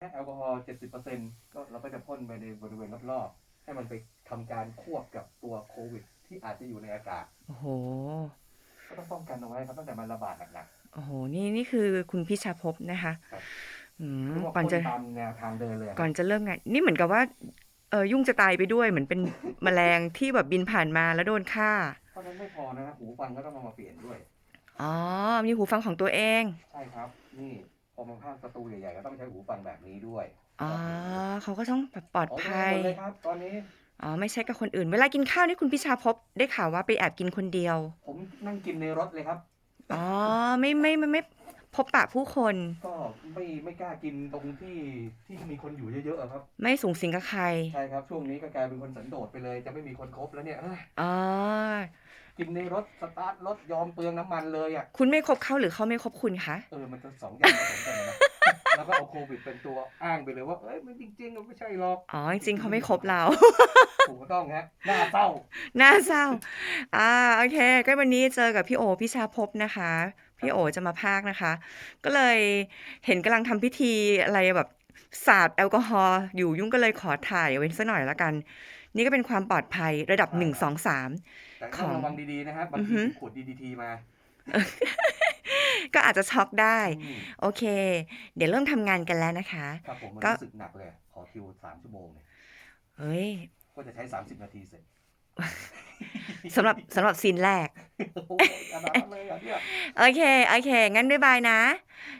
แอลกอฮอล์70%ก็เราก็จะพ่นไปในบริเวณรอบๆ ให้มันไปทำการควบกับตัวโควิด ที่อาจจะอยู่ในอากาศ โอ้โห ก็ต้องป้องกันเอาไว้ครับตั้งแต่มันระบาดหนักโอ้โห นี่นี่คือคุณพิชาภพนะคะครับอืๆมคือว่าก่อนจะ พ่นตามแนวทางเดินเลยก่อนจะเริ่มงาน นี่เหมือนกับว่า เออยุ่งจะตายไปด้วย เหมือนเป็น แมลงที่แบบบินผ่านมาแล้วโดนฆ่า เพราะฉะนั้นไม่พอนะครับหูฟังก็ต้องเอามาเปลี่ยนด้วย อ๋อ มีหูฟังของตัวเอง ใช่ครับ นี่ พอมาภาคประตูใหญ่ๆก็ต้องใช้หูฟังแบบนี้ด้วยอ๋อเขาก็ต้องแบบปลอดโอเคภัยหมดเลยครับ ตอนนี้ อ๋อ ไม่ใช่กับคนอื่น เวลากินข้าวนี่คุณพิชาภพได้ข่าวว่าไปแอบกินคนเดียว ผมนั่งกินในรถเลยครับ อ๋อ ไม่ไม่ไม่ไม่พบปะผู้คน ก็ไม่ไม่กล้ากินตรงที่ที่มีคนอยู่เยอะๆอะครับ ไม่สูงสิงกับใคร ใช่ครับ ช่วงนี้ก็กลายเป็นคนสันโดษไปเลย จะไม่มีคนคบแล้วเนี่ยเอ้ย อ๋อ กินในรถสตาร์ทรถยอมเปลืองน้ำมันเลยอะ คุณไม่คบเขาหรือเขาไม่คบคุณคะ เออ มันจะสองอย่างผสมกันเลยนะ แล้วก็เอาโควิดเป็นตัวอ้างไปเลยว่า เอ้ย มันจริงๆมันไม่ใช่หรอกอ๋อ จริงๆเขาไม่คบเรา ถูกต้องฮะหน้าเศร้า น่าเศร้า อ่า โอเค ก็วันนี้เจอกับพี่โอพิชาภพนะคะ พี่โอจะมาพากย์นะคะ ก็เลยเห็นกำลังทำพิธีอะไรแบบ สาดแอลกอฮอล์อยู่ยุ่งก็เลยขอถ่ายไว้สักหน่อยละกัน นี่ก็เป็นความปลอดภัยระดับใช่หนึ่งครับสองสามแต่ก็ต้องระวังดีๆนะครับบางอือทีฮึขวด DDT มา ก็อาจจะช็อกได้อืมโอเค เดี๋ยวเริ่มทำงานกันแล้วนะคะครับผมมันก็รู้สึกหนักเลย ขอคิวสามชั่วโมงเนี่ยเฮ้ย ก็จะใช้สามสิบนาทีเสร็จสำหรับสำหรับซีนแรก โอ้ยขนาดนั้นเลยเหรอะเนี่ยโอเค โอเค งั้นบ๊ายบายนะ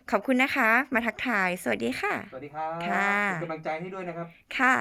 ขอบคุณนะคะ มาทักทาย สวัสดีค่ะ สวัสดีครับค่ะเป็นกำลังใจให้ด้วยนะครับ ค่ะ